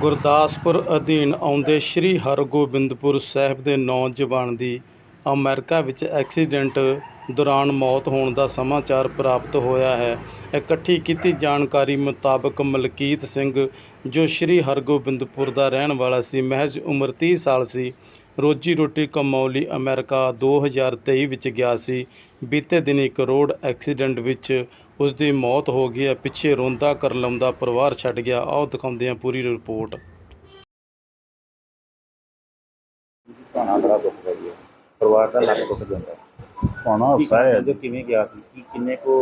ਗੁਰਦਾਸਪੁਰ ਅਧੀਨ ਆਉਂਦੇ ਸ੍ਰੀ ਹਰਗੋਬਿੰਦਪੁਰ ਸਾਹਿਬ ਦੇ ਨੌਜਵਾਨ ਦੀ ਅਮਰੀਕਾ ਵਿੱਚ ਐਕਸੀਡੈਂਟ ਦੌਰਾਨ ਮੌਤ ਹੋਣ ਦਾ ਸਮਾਚਾਰ ਪ੍ਰਾਪਤ ਹੋਇਆ ਹੈ। ਇਕੱਠੀ ਕੀਤੀ ਜਾਣਕਾਰੀ ਮੁਤਾਬਕ ਮਲਕੀਤ ਸਿੰਘ, ਜੋ ਸ੍ਰੀ ਹਰਗੋਬਿੰਦਪੁਰ ਦਾ ਰਹਿਣ ਵਾਲਾ ਸੀ, ਮਹਿਜ਼ ਉਮਰ 30 ਸਾਲ ਸੀ ਰੋਜੀ ਰੋਟੀ ਕਮਾਉਣ ਲਈ ਅਮਰੀਕਾ 2023 ਵਿੱਚ ਗਿਆ ਸੀ। ਬੀਤੇ ਦਿਨ ਇੱਕ ਰੋਡ ਐਕਸੀਡੈਂਟ ਵਿੱਚ ਉਸ ਦੀ ਮੌਤ ਹੋ ਗਈ ਹੈ। ਪਿੱਛੇ ਰੋਂਦਾ ਕਰਲਾਉਂਦਾ ਪਰਿਵਾਰ ਛੱਡ ਗਿਆ। ਆਓ ਦਿਖਾਉਂਦੇ ਹਾਂ ਪੂਰੀ ਰਿਪੋਰਟ। ਭਾਣਾ ਬੜਾ ਦੁੱਖ ਦਾ ਜੀ। ਪਰਿਵਾਰ ਦਾ ਲੱਕ ਟੁੱਟ ਜਾਂਦਾ ਪਾਣਾ ਕੀ ਕਿਵੇਂ ਗਿਆ ਸੀ? ਕੀ ਕਿੰਨੇ ਕੋ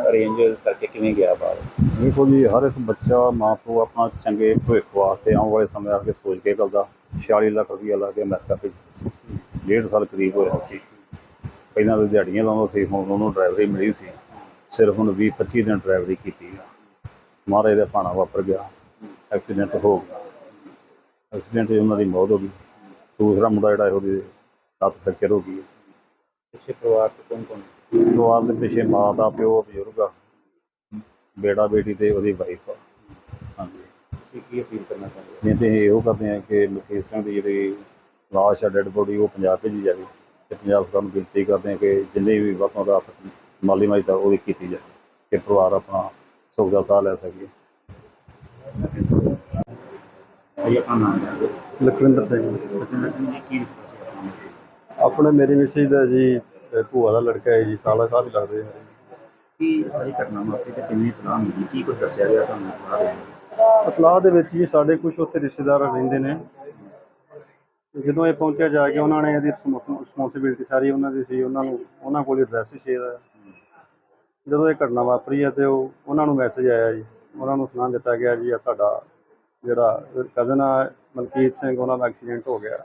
ਅਰੇਂਜ ਕਰਕੇ ਕਿਵੇਂ ਗਿਆ ਬਾਹਰ? ਦੇਖੋ ਜੀ ਹਰ ਇੱਕ ਬੱਚਾ ਮਾਂ ਪਿਓ ਆਪਣਾ ਚੰਗੇ ਭਵਿੱਖ ਵਾਸਤੇ ਆਉਣ ਵਾਲੇ ਸਮੇਂ ਬਾਰੇ ਸੋਚ ਕੇ ਕਰਦਾ। 46 ਲੱਖ ਰੁਪਈਆ ਲਾ ਕੇ ਅਮਰੀਕਾ ਭੇਜਿਆ ਸੀ। ਡੇਢ ਸਾਲ ਕਰੀਬ ਹੋਇਆ ਸੀ। ਪਹਿਲਾਂ ਤਾਂ ਦਿਹਾੜੀਆਂ ਲਾਉਂਦਾ ਸੀ ਹੁਣ ਉਹਨੂੰ ਡਰਾਈਵਰੀ ਮਿਲੀ ਸੀ। ਸਿਰਫ ਹੁਣ 20 25 ਦਿਨ ਡਰਾਈਵਰੀ ਕੀਤੀ ਆ। ਮਹਾਰਾਜ ਦਾ ਭਾਣਾ ਵਾਪਰ ਗਿਆ। ਐਕਸੀਡੈਂਟ ਹੋ ਗਿਆ। ਐਕਸੀਡੈਂਟ 'ਚ ਉਹਨਾਂ ਦੀ ਮੌਤ ਹੋ ਗਈ। ਦੂਸਰਾ ਮੁੰਡਾ ਜਿਹੜਾ ਉਹਦੀ ਲੱਤ ਫ੍ਰੈਕਚਰ ਹੋ ਗਈ ਪਿੱਛੇ ਪਰਿਵਾਰ ਚ ਕੌਣ ਕੌਣ ਪਰਿਵਾਰ ਦੇ ਪਿੱਛੇ ਮਾਂ ਦਾ ਪਿਓ ਬਜ਼ੁਰਗ ਆ। ਬੇੜਾ ਬੇਟੀ ਤੇ ਉਹਦੀ ਵਾਈਫ ਹਾਂਜੀ। ਤੁਸੀਂ ਕੀ ਅਪੀਲ ਕਰਨਾ ਚਾਹੁੰਦੇ ਹੋ? ਨਹੀਂ ਤੇ ਇਹੋ ਕਰਦੇ ਆ ਕਿ ਮੁਕੇਸ਼ ਸਿੰਘ ਦੀ ਜਿਹੜੀ ਲਾਸ਼ ਆ ਡੈੱਡ ਬੋਡੀ ਉਹ ਪੰਜਾਬ ਭੇਜੀ ਜਾਵੇ ਤੇ ਪੰਜਾਬ ਸਰਕਾਰ ਨੂੰ ਬੇਨਤੀ ਕਰਦੇ ਆ ਕਿ ਜਿੰਨੇ ਵੀ ਵਕਤਾਂ ਦਾ ਮਾਲੀ ਮਾਈ ਦਾ ਉਹਦੀ ਕੀਤੀ ਜਾਵੇ ਕਿ ਪਰਿਵਾਰ ਆਪਣਾ ਸੁੱਖ ਦਾ ਸਾਹ ਲੈ ਸਕੇ। ਇਹ ਆਪਣਾ ਲਖਵਿੰਦਰ ਸਿੰਘ। ਬਤਿੰਦਰ ਸਿੰਘ ਜੀ ਕੀ ਰਿਸ਼ਤਾ ਸੀ ਆਪਣਾ? ਆਪਣੇ ਮੇਰੀ ਮਿਸਿਸ ਦਾ ਜੀ ਭੂਆ ਦਾ ਲੜਕਾ ਹੈ ਜੀ ਸਾਲਾ ਸਾਹਿਬ ਲੱਗਦੇ ਆ। ਕੀ ਸਾਰੀ ਘਟਨਾ ਵਾਪਰੀ ਤੇ ਕਿੰਨੀ ਤਲਾਹ ਮਿਲੀ? ਕੀ ਕੁਝ ਦੱਸਿਆ ਗਿਆ ਤੁਹਾਨੂੰ? ਬਾਹਰ ਇਤਲਾਹ ਦੇ ਵਿੱਚ ਜੀ ਸਾਡੇ ਕੁਝ ਉੱਥੇ ਰਿਸ਼ਤੇਦਾਰ ਰਹਿੰਦੇ ਨੇ। ਜਦੋਂ ਇਹ ਪਹੁੰਚਿਆ ਜਾ ਕੇ ਉਹਨਾਂ ਨੇ ਇਹਦੀ ਰਿਸਪੌਂਸਿਬਿਲਟੀ ਸਾਰੀ ਉਹਨਾਂ ਦੀ ਸੀ, ਉਹਨਾਂ ਨੂੰ, ਉਹਨਾਂ ਕੋਲ ਐਡਰੈਸ ਸੀ ਇਹਦਾ। ਜਦੋਂ ਇਹ ਘਟਨਾ ਵਾਪਰੀ ਹੈ ਤੇ ਉਹ, ਉਹਨਾਂ ਨੂੰ ਮੈਸੇਜ ਆਇਆ ਜੀ। ਉਹਨਾਂ ਨੂੰ ਸੁਣਾ ਦਿੱਤਾ ਗਿਆ ਜੀ ਆ ਤੁਹਾਡਾ ਜਿਹੜਾ ਕਜ਼ਨ ਆ, ਮਲਕੀਤ ਸਿੰਘ, ਉਹਨਾਂ ਦਾ ਐਕਸੀਡੈਂਟ ਹੋ ਗਿਆ।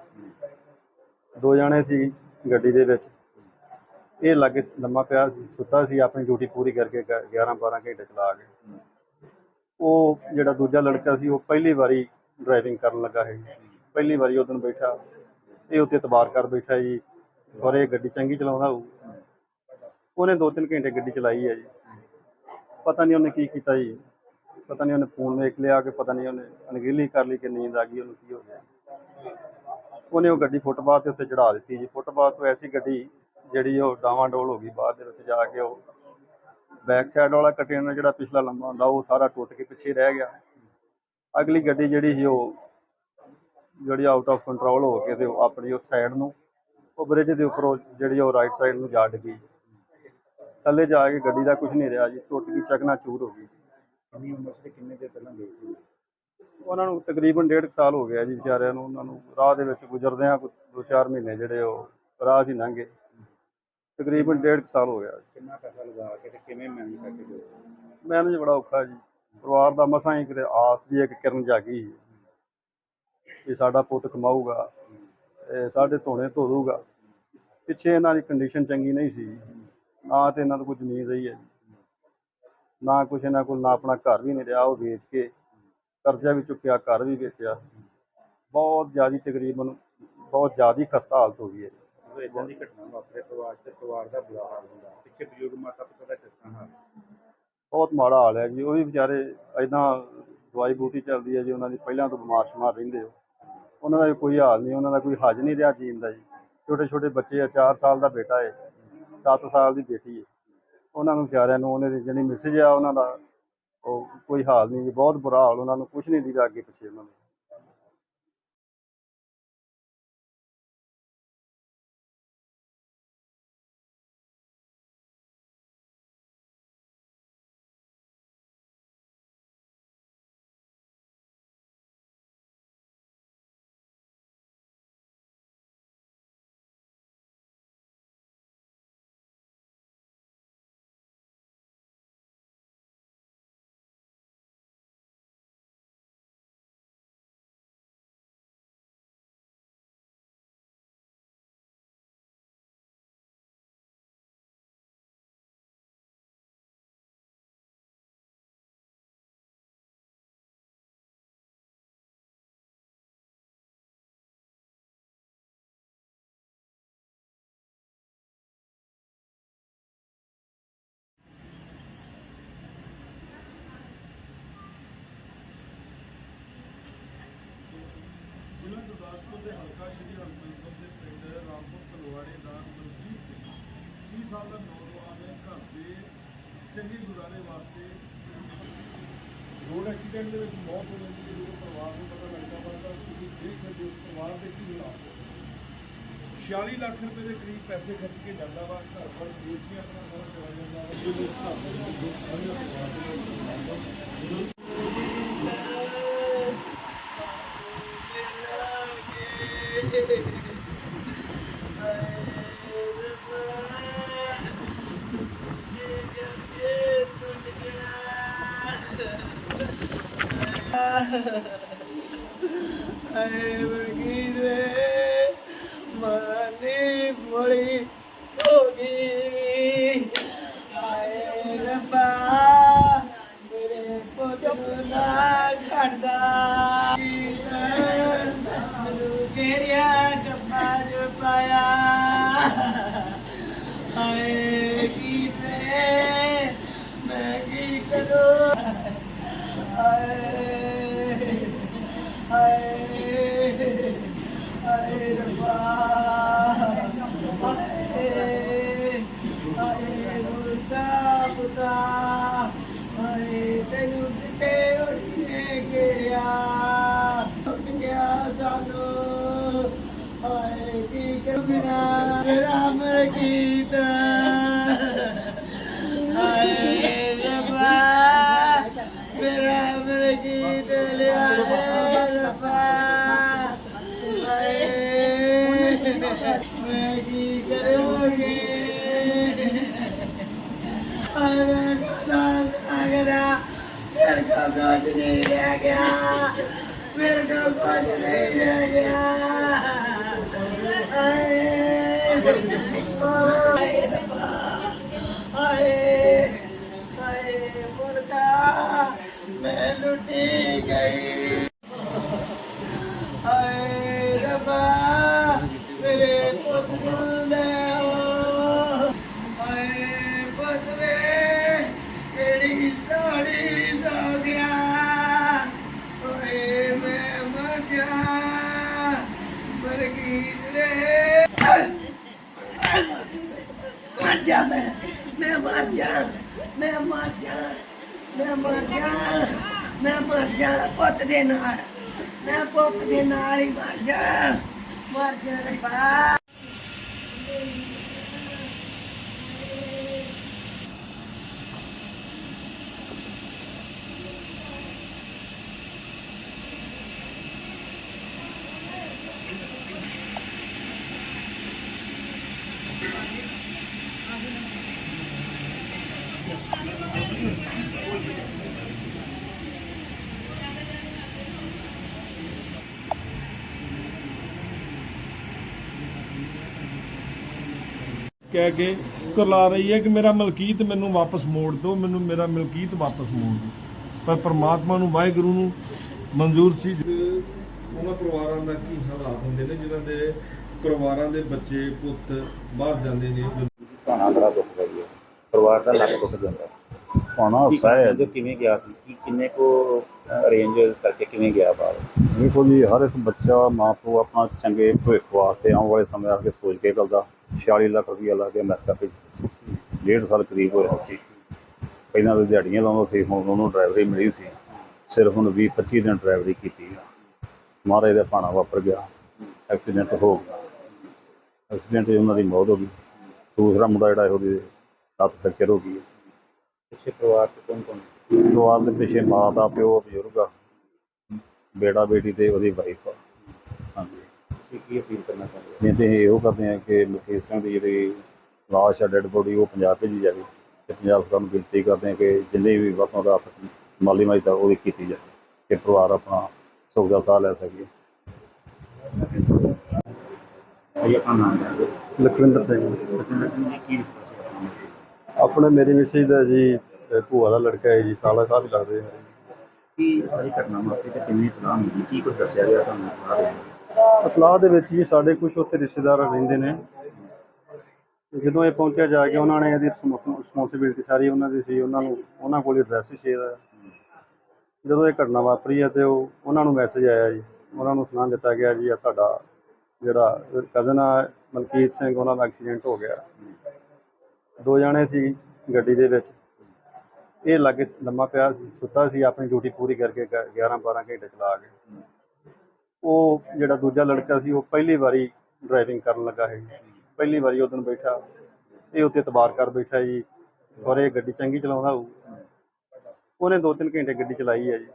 ਦੋ ਜਣੇ ਸੀ ਗੱਡੀ ਦੇ ਵਿੱਚ। ਇਹ ਲਾਗੇ ਲੰਮਾ ਪਿਆ ਸੀ, ਸੁੱਤਾ ਸੀ, ਆਪਣੀ ਡਿਊਟੀ ਪੂਰੀ ਕਰਕੇ 11 12 ਘੰਟੇ ਚਲਾ ਕੇ ਉਹ ਜਿਹੜਾ ਦੂਜਾ ਲੜਕਾ ਸੀ, ਉਹ ਪਹਿਲੀ ਵਾਰੀ ਡਰਾਈਵਿੰਗ ਕਰਨ ਲੱਗਾ ਹੈ ਪਹਿਲੀ ਵਾਰੀ ਉਹ ਦਿਨ ਬੈਠਾ। ਇਹ ਉੱਤੇ ਤਬਾਰ ਕਰ ਬੈਠਾ ਜੀ ਔਰ ਇਹ ਗੱਡੀ ਚੰਗੀ ਚਲਾਉਂਦਾ ਹੋਊ। ਉਹਨੇ 2-3 ਘੰਟੇ ਗੱਡੀ ਚਲਾਈ ਹੈ ਜੀ। ਪਤਾ ਨਹੀਂ ਉਹਨੇ ਕੀ ਕੀਤਾ ਜੀ। ਪਤਾ ਨਹੀਂ ਉਹਨੇ ਫੋਨ ਵੇਖ ਲਿਆ ਕਿ ਪਤਾ ਨਹੀਂ ਉਹਨੇ ਅਣਗਹਿਲੀ ਕਰ ਲਈ ਕਿ ਨੀਂਦ ਆ ਗਈ, ਉਹਨੂੰ ਕੀ ਹੋ ਗਿਆ। ਉਹਨੇ ਉਹ ਗੱਡੀ ਫੁੱਟਪਾਥ ਤੇ ਉੱਤੇ ਚੜਾ ਦਿੱਤੀ ਜੀ। ਫੁੱਟਪਾਥ ਤੋਂ ਐਸੀ ਗੱਡੀ ਜਿਹੜੀ ਉਹ ਡਾਵਾਂਡੋਲ ਹੋ ਗਈ, ਬਾਅਦ ਦੇ ਵਿੱਚ ਜਾ ਕੇ ਉਹ ਬੈਕ ਸਾਈਡ ਵਾਲਾ ਕੰਟੇਨਰ ਜਿਹੜਾ ਪਿਛਲਾ ਲੰਬਾ ਹੁੰਦਾ ਉਹ ਸਾਰਾ ਟੁੱਟ ਕੇ ਪਿੱਛੇ ਰਹਿ ਗਿਆ। ਅਗਲੀ ਗੱਡੀ ਜਿਹੜੀ ਸੀ ਉਹ ਜਿਹੜੀ ਆਊਟ ਆਫ ਕੰਟਰੋਲ ਹੋ ਕੇ ਤੇ ਉਹ ਆਪਣੀ ਉਸ ਸਾਈਡ ਨੂੰ ਉਹ ਬ੍ਰਿਜ ਦੇ ਉੱਪਰੋਂ ਜਿਹੜੀ ਉਹ ਰਾਈਟ ਸਾਈਡ ਨੂੰ ਜਾ ਡਿੱਗੀ। ਥੱਲੇ ਜਾ ਕੇ ਗੱਡੀ ਦਾ ਕੁਝ ਨਹੀਂ ਰਿਹਾ ਜੀ ਟੁੱਟ ਗਈ ਚਕਨਾ ਚੂਰ ਹੋ ਗਈ। ਕਿੰਨੀ ਉਮਰ ਸੀ ਕਿੰਨੇ ਦਿਨ ਪਹਿਲਾਂ ਗਏ ਸੀ? ਉਹਨਾਂ ਨੂੰ ਤਕਰੀਬਨ ਡੇਢ ਕੁ ਸਾਲ ਹੋ ਗਿਆ ਜੀ ਵਿਚਾਰਿਆਂ ਨੂੰ ਉਹਨਾਂ ਨੂੰ ਰਾਹ ਦੇ ਵਿੱਚ ਗੁਜ਼ਰਦਿਆਂ ਦੋ ਚਾਰ ਮਹੀਨੇ ਜਿਹੜੇ ਉਹ ਰਾਹ ਹੀ ਲੰਘੇ ਤਕਰੀਬਨ ਡੇਢ ਕੁ ਸਾਲ ਹੋ ਗਿਆ। ਕਿੰਨਾ ਪੈਸਾ ਲਗਾ ਕੇ ਤੇ ਕਿਵੇਂ ਮੈਨੇਜ ਕਰਕੇ ਗਏ ਮੈਨੇਜ ਬੜਾ ਔਖਾ ਜੀ। ਪਰਿਵਾਰ ਦਾ ਮਸਾਂ ਹੀ ਕਿਤੇ ਆਸ ਦੀ ਇੱਕ ਕਿਰਨ ਜਾਗੀ ਕਿ ਸਾਡਾ ਪੁੱਤ ਕਮਾਊਗਾ ਸਾਡੇ ਧੋਣੇ ਧੋ ਦੂਗਾ ਪਿੱਛੇ ਇਹਨਾਂ ਦੀ ਕੰਡੀਸ਼ਨ ਚੰਗੀ ਨਹੀਂ ਸੀ। ਨਾ ਤੇ ਇਹਨਾਂ ਤੋਂ ਕੋਈ ਜ਼ਮੀਨ ਰਹੀ ਹੈ ਜੀ। ਨਾ ਕੁਛ ਇਹਨਾਂ ਕੋਲ ਨਾ ਆਪਣਾ ਘਰ ਵੀ ਨਹੀਂ ਰਿਹਾ ਉਹ ਵੇਚ ਕੇ ਕਰਜ਼ਾ ਵੀ ਚੁੱਕਿਆ ਘਰ ਵੀ ਵੇਚਿਆ। ਬਹੁਤ ਜ਼ਿਆਦੀ ਤਕਰੀਬਨ ਬਹੁਤ ਜ਼ਿਆਦੀ ਖਸਤਾ ਹਾਲਤ ਹੋ ਗਈ ਹੈ ਜਦੋਂ ਇਦਾਂ ਦੀ ਘਟਨਾ ਵਾਪਰੇ, ਪਰਿਵਾਰ ਤੇ ਪਰਿਵਾਰ ਦਾ ਬੁਰਾ ਹਾਲ ਹੁੰਦਾ। ਪਿੱਛੇ ਬਜ਼ੁਰਗ ਮਾਤਾ ਪਿਤਾ ਦਾ ਕਿਸ ਤਰ੍ਹਾਂ ਹਾਲ? ਬਹੁਤ ਮਾੜਾ ਹਾਲ ਹੈ ਜੀ। ਉਹ ਵੀ ਵਿਚਾਰੇ ਐਦਾਂ ਦਵਾਈ ਬੂਟੀ ਚੱਲਦੀ ਹੈ ਜੀ, ਉਹਨਾਂ ਦੀ ਪਹਿਲਾਂ ਤੋਂ ਬਿਮਾਰ ਸ਼ਮਾਰ ਰਹਿੰਦੇ ਹੋ। ਉਹਨਾਂ ਦਾ ਵੀ ਕੋਈ ਹਾਲ ਨਹੀਂ, ਉਹਨਾਂ ਦਾ ਕੋਈ ਹੱਜ ਨਹੀਂ ਰਿਹਾ ਜੀਣ ਦਾ ਜੀ। ਛੋਟੇ ਛੋਟੇ ਬੱਚੇ ਆ 4 ਸਾਲ ਦਾ ਬੇਟਾ ਹੈ 7 ਸਾਲ ਦੀ ਬੇਟੀ ਹੈ। ਉਹਨਾਂ ਨੂੰ ਵਿਚਾਰਿਆਂ ਨੂੰ, ਉਹਨੇ ਦੀ ਜਿਹੜੀ ਮੈਸੇਜ ਆ, ਉਹਨਾਂ ਦਾ ਉਹ ਕੋਈ ਹਾਲ ਨਹੀਂ ਜੀ। ਬਹੁਤ ਬੁਰਾ ਹਾਲ, ਉਹਨਾਂ ਨੂੰ ਕੁਝ ਨਹੀਂ ਦੀਦਾ ਅੱਗੇ ਪਿੱਛੇ ਉਹਨਾਂ ਨੂੰ ਦੇ ਹਲਕਾ ਸ਼੍ਰੀ ਹਰਮੰਦਰ ਦੇ ਪਿੰਡ ਰਾਮਪੁਰ ਤਲਵਾੜੇ ਦਾ ਮਨਜੀਤ ਸਿੰਘ 30 ਸਾਲ ਦਾ ਨੌਜਵਾਨ ਹੈ, ਘਰ ਦੇ ਚੰਗੀ ਗੁਜ਼ਾਰੇ ਵਾਸਤੇ ਰੋਡ ਐਕਸੀਡੈਂਟ ਦੇ ਵਿੱਚ ਮੌਤ ਹੋ ਜਾਂਦੀ ਹੈ, ਜਦੋਂ ਪਰਿਵਾਰ ਨੂੰ ਪਤਾ ਲੱਗਦਾ ਵਾ ਤਾਂ ਤੁਸੀਂ ਦੇਖ ਸਕਦੇ ਹੋ ਪਰਿਵਾਰ ਦੇ ਕੀ ਹਾਲਾਤ ਨੇ। 46 ਲੱਖ ਰੁਪਏ ਦੇ ਕਰੀਬ ਪੈਸੇ ਖਰਚ ਕੇ ਜਾਂਦਾ ਵਾ, ਘਰ ਪਰ ਦੇਸ਼ ਵੀ ਆਪਣਾ ਸਾਰਾ ਚਲਾ ਜਾਂਦਾ ਵਾ, ਜਿਹਦੇ ਹਿਸਾਬ ਨਾਲ ਦੁੱਖ ਸਾਂਝਾ ਪਰਿਵਾਰ ਦੇ ਨਾਲ ਕੁਝ ਨਹੀਂ ਰਹਿ ਗਿਆ। ਮੇਰੇ ਕੋ ਕੁਝ ਨਹੀਂ ਰਹਿ ਗਿਆ। ਹਾਏ ਹਾਏ ਰੱਬਾ ਹਾਏ ਮੈਂ ਲੁੱਟੀ ਗਈ। ਮਰ ਜਾ ਪੁੱਤ ਦੇ ਨਾਲ। ਮੈਂ ਪੁੱਤ ਦੇ ਨਾਲ ਹੀ ਮਰ ਜਾ। ਮਰ ਜਾ ਰੱਬਾ ਕਹਿ ਕੇ ਕਰਲਾ ਰਹੀ ਹੈ ਕਿ ਮੇਰਾ ਮਲਕੀਤ ਮੈਨੂੰ ਵਾਪਸ ਮੋੜ ਦਿਓ ਮੈਨੂੰ ਮੇਰਾ ਮਲਕੀਤ ਵਾਪਸ ਮੋੜ ਦਿਓ। ਪਰ ਪ੍ਰਮਾਤਮਾ ਨੂੰ ਵਾਹਿਗੁਰੂ ਨੂੰ ਮਨਜ਼ੂਰ ਸੀ। ਉਹਨਾਂ ਪਰਿਵਾਰਾਂ ਦਾ ਕੀ ਹਾਲਾਤ ਹੁੰਦੇ ਨੇ ਜਿਨ੍ਹਾਂ ਦੇ ਪਰਿਵਾਰਾਂ ਦੇ ਬੱਚੇ ਪੁੱਤ ਬਾਹਰ ਜਾਂਦੇ ਨੇ? ਭਾਣਾ ਬੜਾ ਦੁੱਖ ਰਹੀ ਹੈ ਪਰਿਵਾਰ ਦਾ ਲੱਕ ਟੁੱਟ ਜਾਂਦਾ ਭਾਣਾ ਹੱਸਾ ਹੈ? ਜੋ ਕਿਵੇਂ ਗਿਆ ਸੀ? ਕਿ ਕਿੰਨੇ ਕੋ ਅਰੇਂਜ ਕਰਕੇ ਕਿਵੇਂ ਗਿਆ ਬਾਹਰ? ਦੇਖੋ ਜੀ ਹਰ ਇੱਕ ਬੱਚਾ ਮਾਂ ਪਿਓ ਆਪਣਾ ਚੰਗੇ ਭਵਿੱਖ ਵਾਸਤੇ ਆਉਣ ਵਾਲੇ ਸਮੇਂ ਵਾਸਤੇ ਸੋਚ ਕੇ ਕਰਦਾ। 46 ਲੱਖ ਰੁਪਈਆ ਲਾ ਕੇ ਅਮਰੀਕਾ ਭੇਜਿਆ ਸੀ। ਡੇਢ ਸਾਲ ਕਰੀਬ ਹੋਇਆ ਸੀ। ਪਹਿਲਾਂ ਤਾਂ ਦਿਹਾੜੀਆਂ ਲਾਉਂਦਾ ਸੀ ਹੁਣ ਉਹਨੂੰ ਡਰਾਈਵਰੀ ਮਿਲੀ ਸੀ। ਸਿਰਫ ਹੁਣ 20 25 ਦਿਨ ਡਰਾਈਵਰੀ ਕੀਤੀ ਆ। ਮਹਾਰਾਜ ਦਾ ਭਾਣਾ ਵਾਪਰ ਗਿਆ। ਐਕਸੀਡੈਂਟ ਹੋ ਗਿਆ। ਐਕਸੀਡੈਂਟ 'ਚ ਉਹਨਾਂ ਦੀ ਮੌਤ ਹੋ ਗਈ। ਦੂਸਰਾ ਮੁੰਡਾ ਜਿਹੜਾ ਉਹਦੀ ਲੱਤ ਫ੍ਰੈਕਚਰ ਹੋ ਗਈ ਪਿੱਛੇ ਪਰਿਵਾਰ ਚ ਕੌਣ ਕੌਣ? ਪਰਿਵਾਰ ਦੇ ਪਿੱਛੇ ਮਾਂ ਦਾ ਪਿਓ ਬਜ਼ੁਰਗ ਆ। ਬੇਟਾ ਬੇਟੀ ਤੇ ਉਹਦੀ ਵਾਈਫ ਆ। ਤੁਸੀਂ ਕੀ ਅਪੀਲ ਕਰਨਾ ਚਾਹੁੰਦੇ ਹੋ? ਤੇ ਇਹੋ ਕਰਦੇ ਆ ਕਿ ਮੁਕੇਸ਼ ਸਿੰਘ ਦੀ ਜਿਹੜੀ ਲਾਸ਼ ਆ ਡੈਡ ਬੋਡੀ ਉਹ ਪੰਜਾਬ ਭੇਜੀ ਜਾਵੇ ਤੇ ਪੰਜਾਬ ਸਰਕਾਰ ਨੂੰ ਬੇਨਤੀ ਕਰਦੇ ਆ ਕਿ ਜਿੰਨੇ ਵੀ ਵਕਤਾਂ ਦਾ ਮਾਲੀ ਮਦਦ ਉਹਦੀ ਕੀਤੀ ਜਾਵੇ ਕਿ ਪਰਿਵਾਰ ਆਪਣਾ ਸੁੱਖ ਦਾ ਸਾਹ ਲੈ ਸਕੇ। ਇਹ ਆਪਣਾ ਨਾਮ ਹੈ ਲਖਵਿੰਦਰ ਸਿੰਘ। ਲਖਿੰਦਰ ਸਿੰਘ ਜੀ ਕੀ ਰਿਸ਼ਤਾ ਸੀ ਆਪਣਾ? ਆਪਣੇ ਮੇਰੀ ਮਿਸੇਜ ਦਾ ਜੀ ਭੂਆ ਦਾ ਲੜਕਾ ਹੈ ਜੀ ਸਾਲਾ ਸਾਹਿਬ ਹੀ ਲੱਗਦੇ ਆ। ਕੀ ਸਾਰੀ ਘਟਨਾ ਵਾਪਰੀ ਤੇ ਕਿੰਨੀ ਤਲਾਹ ਮਿਲੀ? ਕੀ ਕੁਝ ਦੱਸਿਆ ਗਿਆ ਤੁਹਾਨੂੰ? ਦੇ ਇਤਲਾਹ ਦੇ ਵਿੱਚ ਜੀ ਸਾਡੇ ਕੁਝ ਉੱਥੇ ਰਿਸ਼ਤੇਦਾਰ ਰਹਿੰਦੇ ਨੇ। ਜਦੋਂ ਇਹ ਪਹੁੰਚਿਆ ਜਾ ਕੇ ਉਹਨਾਂ ਨੇ ਇਹਦੀ ਰਿਸਪੌਂਸਿਬਿਲਟੀ ਸਾਰੀ ਉਹਨਾਂ ਦੀ ਸੀ, ਉਹਨਾਂ ਨੂੰ ਉਹਨਾਂ ਕੋਲ ਐਡਰੈਸ ਹੀ ਸ਼ੇਅਰ ਹੈ ਜਦੋਂ ਇਹ ਘਟਨਾ ਵਾਪਰੀ ਹੈ ਤੇ ਉਹ ਉਹਨਾਂ ਨੂੰ ਮੈਸੇਜ ਆਇਆ ਜੀ। ਉਹਨਾਂ ਨੂੰ ਸੁਣਾ ਦਿੱਤਾ ਗਿਆ ਜੀ ਆ ਤੁਹਾਡਾ ਜਿਹੜਾ ਕਜ਼ਨ ਆ, ਮਲਕੀਤ ਸਿੰਘ, ਉਹਨਾਂ ਦਾ ਐਕਸੀਡੈਂਟ ਹੋ ਗਿਆ। ਦੋ ਜਣੇ ਸੀ ਗੱਡੀ ਦੇ ਵਿੱਚ। ਇਹ ਲਾਗੇ ਲੰਮਾ ਪਿਆ ਸੀ, ਸੁੱਤਾ ਸੀ, ਆਪਣੀ ਡਿਊਟੀ ਪੂਰੀ ਕਰਕੇ 11 12 ਘੰਟੇ ਚਲਾ ਕੇ ਉਹ ਜਿਹੜਾ ਦੂਜਾ ਲੜਕਾ ਸੀ, ਉਹ ਪਹਿਲੀ ਵਾਰੀ ਡਰਾਈਵਿੰਗ ਕਰਨ ਲੱਗਾ ਹੈ ਪਹਿਲੀ ਵਾਰੀ ਉਹ ਦਿਨ ਬੈਠਾ। ਇਹ ਉੱਤੇ ਤਬਾਰ ਕਰ ਬੈਠਾ ਜੀ। ਔਰ ਇਹ ਗੱਡੀ ਚੰਗੀ ਚਲਾਉਂਦਾ ਹੋਊ। ਉਹਨੇ 2-3 ਘੰਟੇ ਗੱਡੀ ਚਲਾਈ ਹੈ ਜੀ।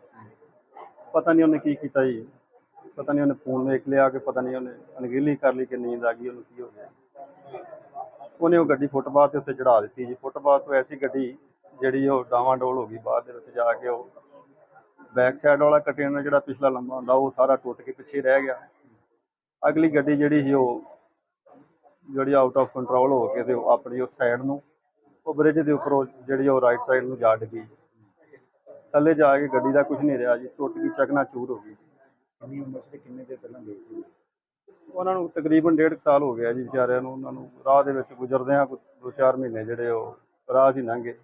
ਪਤਾ ਨਹੀਂ ਉਹਨੇ ਕੀ ਕੀਤਾ ਜੀ। ਪਤਾ ਨਹੀਂ ਉਹਨੇ ਫੋਨ ਵੇਖ ਲਿਆ ਕਿ ਪਤਾ ਨਹੀਂ ਉਹਨੇ ਅਣਗਹਿਲੀ ਕਰ ਲਈ ਕਿ ਨੀਂਦ ਆ ਗਈ, ਉਹਨੂੰ ਕੀ ਹੋ ਗਿਆ। ਉਹਨੇ ਉਹ ਗੱਡੀ ਫੁੱਟਪਾਥ ਦੇ ਉੱਤੇ ਚੜਾ ਦਿੱਤੀ ਜੀ। ਫੁੱਟਪਾਥ ਤੋਂ ਐਸੀ ਗੱਡੀ ਜਿਹੜੀ ਉਹ ਡਾਵਾਂ ਡੋਲ ਹੋ ਗਈ ਬਾਅਦ ਦੇ ਵਿੱਚ ਜਾ ਕੇ ਉਹ ਬੈਕ ਸਾਈਡ ਵਾਲਾ ਕੰਟੇਨਰ ਜਿਹੜਾ ਪਿਛਲਾ ਲੰਬਾ ਹੁੰਦਾ ਉਹ ਸਾਰਾ ਟੁੱਟ ਕੇ ਪਿੱਛੇ ਰਹਿ ਗਿਆ। ਅਗਲੀ ਗੱਡੀ ਜਿਹੜੀ ਸੀ ਉਹ ਜਿਹੜੀ ਆਊਟ ਆਫ ਕੰਟਰੋਲ ਹੋ ਕੇ ਤੇ ਉਹ ਆਪਣੀ ਉਸ ਸਾਈਡ ਨੂੰ ਉਹ ਬ੍ਰਿਜ ਦੇ ਉੱਪਰੋਂ ਜਿਹੜੀ ਉਹ ਰਾਈਟ ਸਾਈਡ ਨੂੰ ਜਾ ਡਿੱਗੀ। ਥੱਲੇ ਜਾ ਕੇ ਗੱਡੀ ਦਾ ਕੁਝ ਨਹੀਂ ਰਿਹਾ ਜੀ ਟੁੱਟ ਗਈ ਚਕਨਾ ਚੂਰ ਹੋ ਗਈ। ਕਿੰਨੀ ਉਮਰ ਸੀ ਤੇ ਕਿੰਨੇ ਦੇ ਪਹਿਲਾਂ ਗਏ ਸੀ? ਉਹਨਾਂ ਨੂੰ ਤਕਰੀਬਨ ਡੇਢ ਕੁ ਸਾਲ ਹੋ ਗਿਆ ਜੀ ਵਿਚਾਰਿਆਂ ਨੂੰ ਉਹਨਾਂ ਨੂੰ ਰਾਹ ਦੇ ਵਿੱਚ ਗੁਜ਼ਰਦਿਆਂ ਦੋ ਚਾਰ ਮਹੀਨੇ ਜਿਹੜੇ ਉਹ ਰਾਹ ਹੀ ਲੰਘੇ।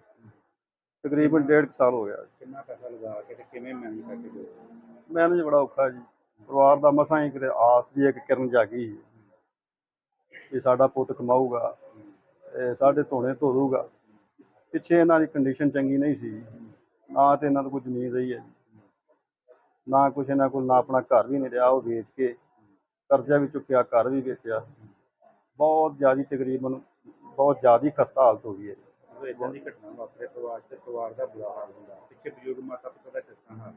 ਤਕਰੀਬਨ ਡੇਢ ਕੁ ਸਾਲ ਹੋ ਗਿਆ। ਕਿੰਨਾ ਪੈਸਾ ਲਗਾ ਕੇ ਤੇ ਕਿਵੇਂ ਮੈਨੇਜ ਕਰਕੇ ਗਏ? ਮੈਨੇਜ ਬੜਾ ਔਖਾ ਜੀ। ਪਰਿਵਾਰ ਦਾ ਮਸਾਂ ਹੀ ਕਿਤੇ ਆਸ ਦੀ ਇੱਕ ਕਿਰਨ ਜਾਗੀ। ਕਿ ਸਾਡਾ ਪੁੱਤ ਕਮਾਊਗਾ ਇਹ ਸਾਡੇ ਧੋਣੇ ਧੋ ਦੂਗਾ ਪਿੱਛੇ ਇਹਨਾਂ ਦੀ ਕੰਡੀਸ਼ਨ ਚੰਗੀ ਨਹੀਂ ਸੀ। ਨਾ ਤੇ ਇਹਨਾਂ ਦਾ ਕੋਈ ਜ਼ਮੀਨ ਰਹੀ ਹੈ ਜੀ। ਨਾ ਕੁਛ ਇਹਨਾਂ ਕੋਲ ਨਾ ਆਪਣਾ ਘਰ ਵੀ ਨਹੀਂ ਰਿਹਾ ਉਹ ਵੇਚ ਕੇ ਕਰਜ਼ਾ ਵੀ ਚੁੱਕਿਆ ਘਰ ਵੀ ਵੇਚਿਆ। ਬਹੁਤ ਜ਼ਿਆਦੀ ਤਕਰੀਬਨ ਬਹੁਤ ਜ਼ਿਆਦੀ ਖਸਤਾ ਹਾਲਤ ਹੋ ਗਈ ਹੈ ਜਦੋਂ ਇਦਾਂ ਦੀ ਘਟਨਾ ਵਾਪਰੇ, ਪਰਿਵਾਰ ਤੇ ਪਰਿਵਾਰ ਦਾ ਬੁਰਾ ਹਾਲ ਹੁੰਦਾ। ਪਿੱਛੇ ਬਜ਼ੁਰਗ ਮਾਤਾ ਪਿਤਾ ਦਾ ਕਿਸ ਹਾਲ?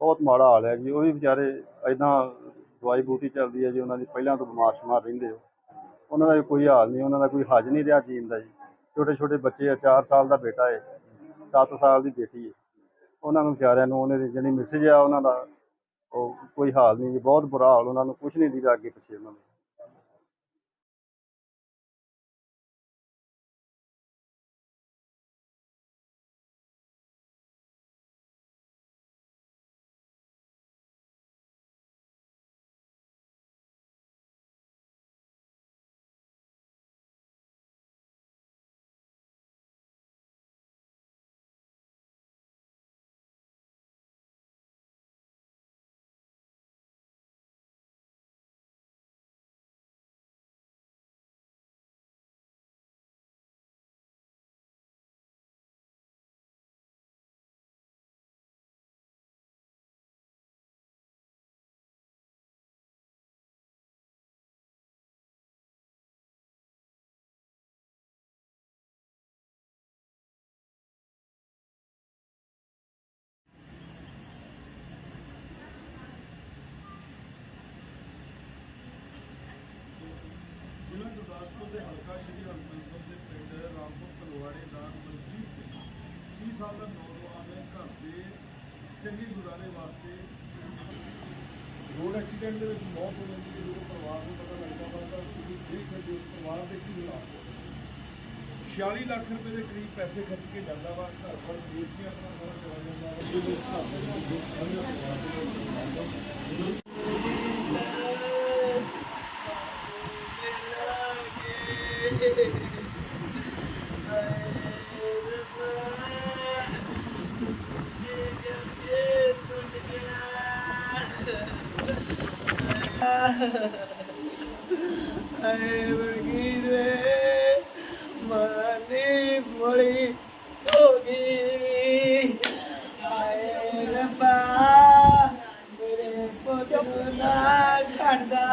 ਬਹੁਤ ਮਾੜਾ ਹਾਲ ਹੈ ਜੀ। ਉਹ ਵੀ ਵਿਚਾਰੇ ਐਦਾਂ ਦਵਾਈ ਬੂਟੀ ਚੱਲਦੀ ਹੈ ਜੀ, ਉਹਨਾਂ ਦੀ ਪਹਿਲਾਂ ਤੋਂ ਬਿਮਾਰ ਸ਼ਮਾਰ ਰਹਿੰਦੇ ਹੋ। ਉਹਨਾਂ ਦਾ ਵੀ ਕੋਈ ਹਾਲ ਨਹੀਂ, ਉਹਨਾਂ ਦਾ ਕੋਈ ਹੱਜ ਨਹੀਂ ਰਿਹਾ ਜੀਣ ਦਾ ਜੀ। ਛੋਟੇ ਛੋਟੇ ਬੱਚੇ ਆ 4 ਸਾਲ ਦਾ ਬੇਟਾ ਹੈ 7 ਸਾਲ ਦੀ ਬੇਟੀ ਹੈ। ਉਹਨਾਂ ਨੂੰ ਵਿਚਾਰਿਆਂ ਨੂੰ ਉਹਨੇ ਦੀ ਜਿਹੜੀ ਮੈਸੇਜ ਆ, ਉਹਨਾਂ ਦਾ ਉਹ ਕੋਈ ਹਾਲ ਨਹੀਂ ਜੀ। ਬਹੁਤ ਬੁਰਾ ਹਾਲ, ਉਹਨਾਂ ਨੂੰ ਕੁਝ ਨਹੀਂ ਦੀਦਾ ਅੱਗੇ ਪਿੱਛੇ ਉਹਨਾਂ ਨੂੰ ਦੇ ਹਲਕਾ ਸ਼੍ਰੀ ਹਰਮੰਦਰ ਦੇ ਪਿੰਡ ਰਾਮਪੁਰ ਤਲਵਾੜੇ ਦਾ ਮਨਜੀਤ ਸਿੰਘ 30 ਸਾਲ ਦਾ ਨੌਜਵਾਨ ਹੈ, ਘਰ ਦੇ ਚੰਗੀ ਗੁਜ਼ਾਰੇ ਵਾਸਤੇ ਰੋਡ ਐਕਸੀਡੈਂਟ ਦੇ ਵਿੱਚ ਮੌਤ ਹੋ ਜਾਂਦੀ ਹੈ ਜਦੋਂ ਪਰਿਵਾਰ ਨੂੰ ਪਤਾ ਲੱਗਦਾ ਵਾ ਤਾਂ ਤੁਸੀਂ ਦੇਖ ਸਕਦੇ ਹੋ, ਪਰਿਵਾਰ ਦੇ ਕੀ ਹਾਲਾਤ ਹੋ 46 ਲੱਖ ਰੁਪਏ ਦੇ ਕਰੀਬ ਪੈਸੇ ਖਰਚ ਕੇ ਜਾਂਦਾ ਵਾ, ਘਰ ਪਰ ਵੇਚ ਕੇ ਆਪਣਾ ਸਾਰਾ ਚਲਾ ਜਾਂਦਾ ਵਾ, ਜਿਹਦੇ ਹਿਸਾਬ ਦੇ ਵਿੱਚ ਅਰੇ ਵਰਗੀਰ ਵੇ ਮਾਨੀ ਮੋੜੀ ਹੋ ਗਈ ਆਏ ਰੱਬਾ ਮੇਰੇ ਪੁੱਤ ਨੂੰ ਨਾ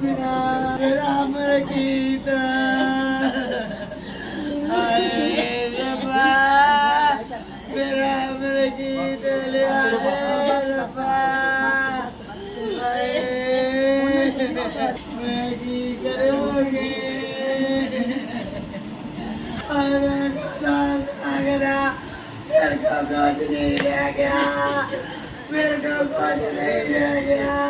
ਕੀ ਕਰ ਬਿਨਾ ਰਾਮ ਗੀਤ ਹਾਏ ਰੱਬਾ ਮੇਰਾ ਮੇਰੇ ਗੀਤ ਲਿਆ ਦੇ ਰੱਬਾ ਹਾਏ ਮੈਂ ਕੀ ਕਰੂੰਗੀ ਹਾਏ ਮੈਂ ਕਦਾਂ ਅਗਰਾ ਫਿਰ ਕੋ ਕੁਝ ਨਹੀਂ ਰਹਿ ਗਿਆ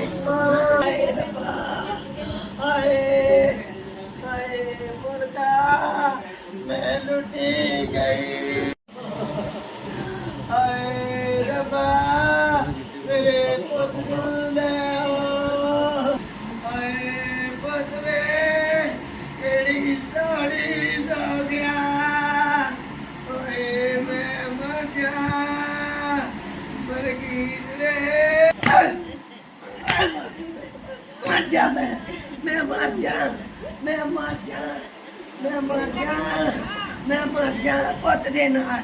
ਜਾ ਮੈਂ ਮਰ ਜਾ ਮੈਂ ਮਰ ਜਾ ਮੈਂ ਮਰ ਜਾ ਪੁੱਤ ਦੇ ਨਾਲ,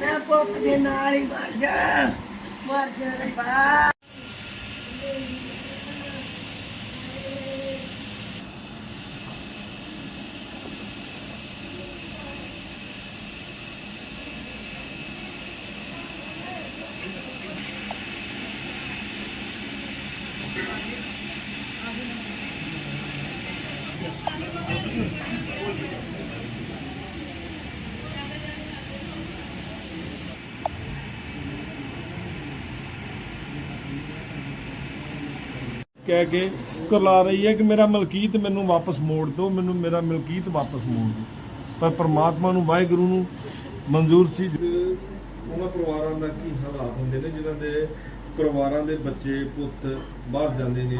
ਮੈਂ ਪੁੱਤ ਦੇ ਨਾਲ ਹੀ ਮਰ ਜਾ ਮਰ ਜਾ ਰੱਬਾ ਕਹਿ ਕੇ ਕਰਲਾ ਰਹੀ ਹੈ ਕਿ ਮੇਰਾ ਮਲਕੀਤ ਮੈਨੂੰ ਵਾਪਸ ਮੋੜ ਦਿਓ, ਮੈਨੂੰ ਮੇਰਾ ਮਲਕੀਤ ਵਾਪਸ ਮੋੜ ਦਿਓ। ਪਰ ਪ੍ਰਮਾਤਮਾ ਨੂੰ, ਵਾਹਿਗੁਰੂ ਨੂੰ ਮਨਜ਼ੂਰ ਸੀ ਉਹਨਾਂ ਪਰਿਵਾਰਾਂ ਦਾ ਕੀ ਹਾਲਾਤ ਹੁੰਦੇ ਨੇ, ਜਿਨ੍ਹਾਂ ਦੇ ਪਰਿਵਾਰਾਂ ਦੇ ਬੱਚੇ, ਪੁੱਤ ਬਾਹਰ ਜਾਂਦੇ ਨੇ